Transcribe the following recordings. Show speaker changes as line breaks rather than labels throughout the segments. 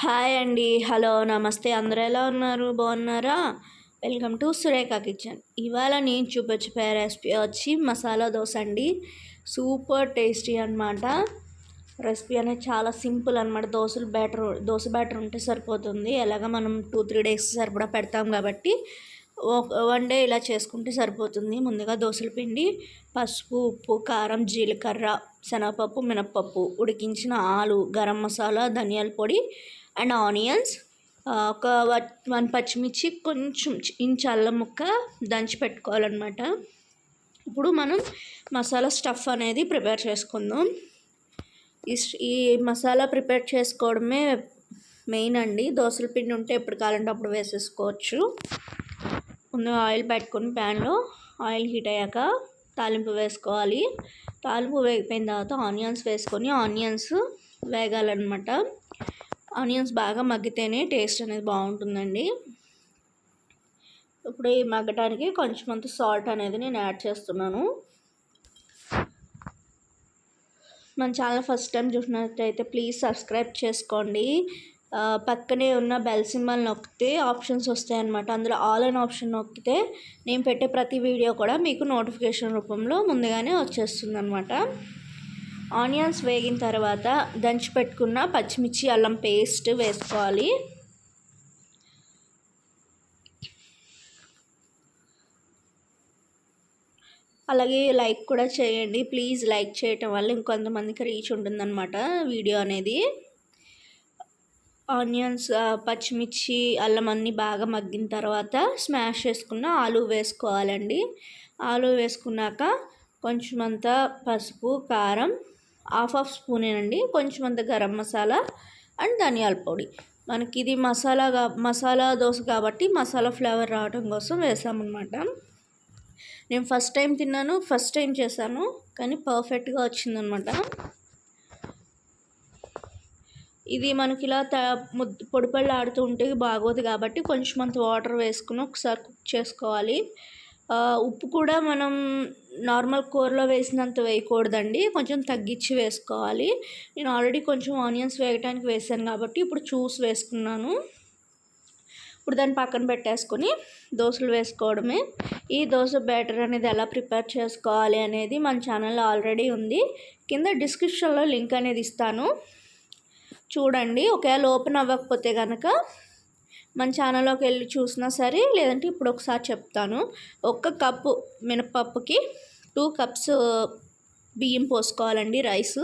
Hi అండి. Hello నమస్తే. అందరూ ఎలా ఉన్నారు? బాగున్నారా? Welcome to Surekha kitchen. ఇవాళ నేను చూపించిపోయే రెసిపీ వచ్చి మసాలా దోశ అండి. సూపర్ టేస్టీ అనమాట రెసిపీ అనేది చాలా సింపుల్ అనమాట దోశలు బ్యాటర్ దోశ బ్యాటర్ ఉంటే సరిపోతుంది. ఎలాగ మనం టూ త్రీ డేస్ సరిపడా పెడతాం కాబట్టి వన్ డే ఇలా చేసుకుంటే సరిపోతుంది. ముందుగా దోశల పిండి పసుపు ఉప్పు కారం జీలకర్ర శనగపప్పు మినప్పప్పు ఉడికించిన ఆలు గరం మసాలా ధనియాల పొడి అండ్ ఆనియన్స్. ఒక వన్ పచ్చిమిర్చి కొంచెం ఇంచు అల్లం ముక్క దంచి పెట్టుకోవాలన్నమాట. ఇప్పుడు మనం మసాలా స్టఫ్ అనేది ప్రిపేర్ చేసుకుందాం. ఈ ఈ మసాలా ప్రిపేర్ చేసుకోవడమే మెయిన్ అండి. దోశల పిండి ఉంటే ఎప్పుడు కావాలంటే అప్పుడు వేసేసుకోవచ్చు. ముందుగా ఆయిల్ పెట్టుకుని ప్యాన్లో ఆయిల్ హీట్ అయ్యాక తాలింపు వేసుకోవాలి. తాలింపు వేగిపోయిన తర్వాత ఆనియన్స్ వేసుకొని ఆనియన్స్ వేగాలన్నమాట. ఆనియన్స్ బాగా మగ్గితేనే టేస్ట్ అనేది బాగుంటుందండి. ఇప్పుడు ఈ మగ్గడానికి కొంచెం అంత సాల్ట్ అనేది నేను యాడ్ చేస్తున్నాను. మన ఛానల్ ఫస్ట్ టైం చూసినట్టయితే ప్లీజ్ సబ్స్క్రైబ్ చేసుకోండి. పక్కనే ఉన్న బెల్ సింబల్ నొక్కితే ఆప్షన్స్ వస్తాయి అన్నమాట అందులో ఆల్ అండ్ ఆప్షన్ నొక్కితే నేను పెట్టే ప్రతి వీడియో కూడా మీకు నోటిఫికేషన్ రూపంలో ముందుగానే వచ్చేస్తుంది అనమాట ఆనియన్స్ వేగిన తర్వాత దంచి పెట్టుకున్న పచ్చిమిర్చి అల్లం పేస్ట్ వేసుకోవాలి. అలాగే లైక్ కూడా చేయండి. ప్లీజ్ లైక్ చేయటం వల్ల ఇంకొంతమందికి రీచ్ ఉంటుందన్నమాట వీడియో అనేది. ఆనియన్స్ పచ్చిమిర్చి అల్లం అన్నీ బాగా మగ్గిన తర్వాత స్మాష్ చేసుకున్న ఆలు వేసుకోవాలండి. ఆలు వేసుకున్నాక కొంచెం అంత పసుపు కారం హాఫ్ హాఫ్ స్పూనేనండి. కొంచెం అంత గరం మసాలా అండ్ ధనియాల పొడి. మనకి ఇది మసాలా మసాలా దోశ కాబట్టి మసాలా ఫ్లేవర్ రావడం కోసం వేసామన్నమాట. నేను ఫస్ట్ టైం తిన్నాను ఫస్ట్ టైం చేశాను కానీ పర్ఫెక్ట్గా వచ్చిందనమాట ఇది మనకి ఇలా త పొడిపళ్ళు ఆడుతూ ఉంటే బాగోదు కాబట్టి కొంచెం అంత వాటర్ వేసుకుని ఒకసారి కుక్ చేసుకోవాలి. ఉప్పు కూడా మనం నార్మల్ కూరలో వేసినంత వేయకూడదండి. కొంచెం తగ్గించి వేసుకోవాలి. నేను ఆల్రెడీ కొంచెం ఆనియన్స్ వేయడానికి వేసాను కాబట్టి ఇప్పుడు చూసి వేసుకున్నాను. ఇప్పుడు దాన్ని పక్కన పెట్టేసుకొని దోశలు వేసుకోవడమే. ఈ దోశ బ్యాటర్ అనేది ఎలా ప్రిపేర్ చేసుకోవాలి అనేది మన ఛానల్లో ఆల్రెడీ ఉంది. కింద డిస్క్రిప్షన్లో లింక్ అనేది ఇస్తాను. చూడండి. ఒకవేళ ఓపెన్ అవ్వకపోతే కనుక మన ఛానల్లోకి వెళ్ళి చూసినా సరే లేదంటే ఇప్పుడు ఒకసారి చెప్తాను. ఒక్క కప్పు మినపప్పుకి టూ కప్స్ బియ్యం పోసుకోవాలండి రైస్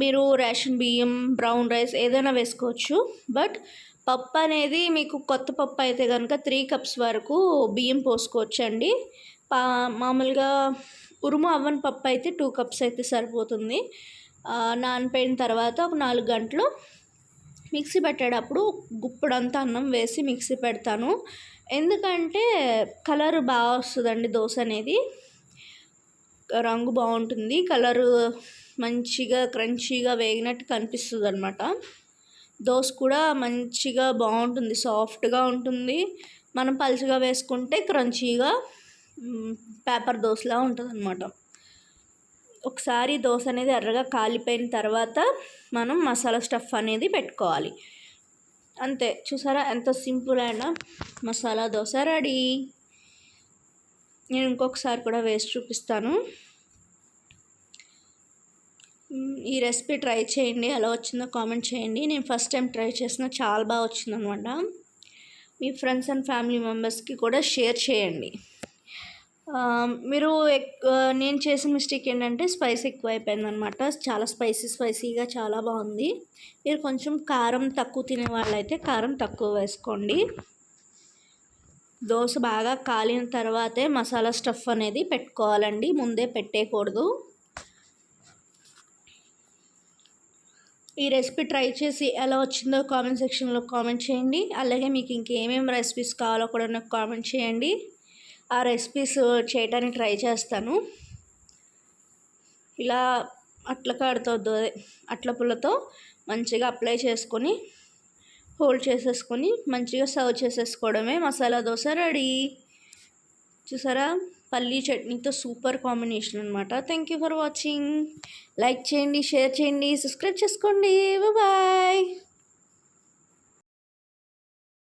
మీరు రేషన్ బియ్యం బ్రౌన్ రైస్ ఏదైనా వేసుకోవచ్చు. బట్ పప్పు అనేది మీకు కొత్త పప్పు అయితే కనుక త్రీ కప్స్ వరకు బియ్యం పోసుకోవచ్చండి. మామూలుగా ఉరుము అవ్వని పప్పు అయితే టూ కప్స్ అయితే సరిపోతుంది. నానిపోయిన తర్వాత ఒక నాలుగు గంటలు మిక్సీ పెట్టేటప్పుడు గుప్పుడంతా అన్నం వేసి మిక్సీ పెడతాను. ఎందుకంటే కలర్ బాగా వస్తుందండి దోశ అనేది. రంగు బాగుంటుంది. కలరు మంచిగా క్రంచీగా వేగినట్టు కనిపిస్తుంది అనమాట దోశ కూడా మంచిగా బాగుంటుంది సాఫ్ట్గా ఉంటుంది. మనం పలుచగా వేసుకుంటే క్రంచీగా పేపర్ దోశలా ఉంటుంది అనమాట ఒకసారి దోశ అనేది ఎర్రగా కాలిపోయిన తర్వాత మనం మసాలా స్టఫ్ అనేది పెట్టుకోవాలి. అంతే. చూసారా? ఎంత సింపుల్ అయినా మసాలా దోశ రెడీ. నేను ఇంకొకసారి కూడా వేసి చూపిస్తాను. ఈ రెసిపీ ట్రై చేయండి. ఎలా వచ్చిందో కామెంట్ చేయండి. నేను ఫస్ట్ టైం ట్రై చేసిన చాలా బాగా వచ్చిందనమాట మీ ఫ్రెండ్స్ అండ్ ఫ్యామిలీ మెంబర్స్కి కూడా షేర్ చేయండి. మీరు నేను చేసిన మిస్టేక్ ఏంటంటే స్పైస్ ఎక్కువ అయిపోయింది అనమాట చాలా స్పైసీ స్పైసీగా చాలా బాగుంది. మీరు కొంచెం కారం తక్కువ తినే వాళ్ళైతే కారం తక్కువ వేసుకోండి. దోశ బాగా కాలిన తర్వాతే మసాలా స్టఫ్ అనేది పెట్టుకోవాలండి. ముందే పెట్టేయకూడదు. ఈ రెసిపీ ట్రై చేసి ఎలా వచ్చిందో కామెంట్ సెక్షన్లో కామెంట్ చేయండి. అలాగే మీకు ఇంకేమేమి రెసిపీస్ కావాలో కూడా నాకు కామెంట్ చేయండి. ఆ రెసిపీస్ చేయడానికి ట్రై చేస్తాను. ఇలా అట్ల కాడుతో అట్ల పుల్లతో మంచిగా అప్లై చేసుకొని హోల్డ్ చేసేసుకొని మంచిగా సర్వ్ చేసేసుకోవడమే మసాలా దోశ రెడీ. చూసారా? పల్లీ చట్నీతో సూపర్ కాంబినేషన్ అనమాట thank you for watching like చేయండి షేర్ చేయండి సబ్స్క్రైబ్ చేసుకోండి. బాయ్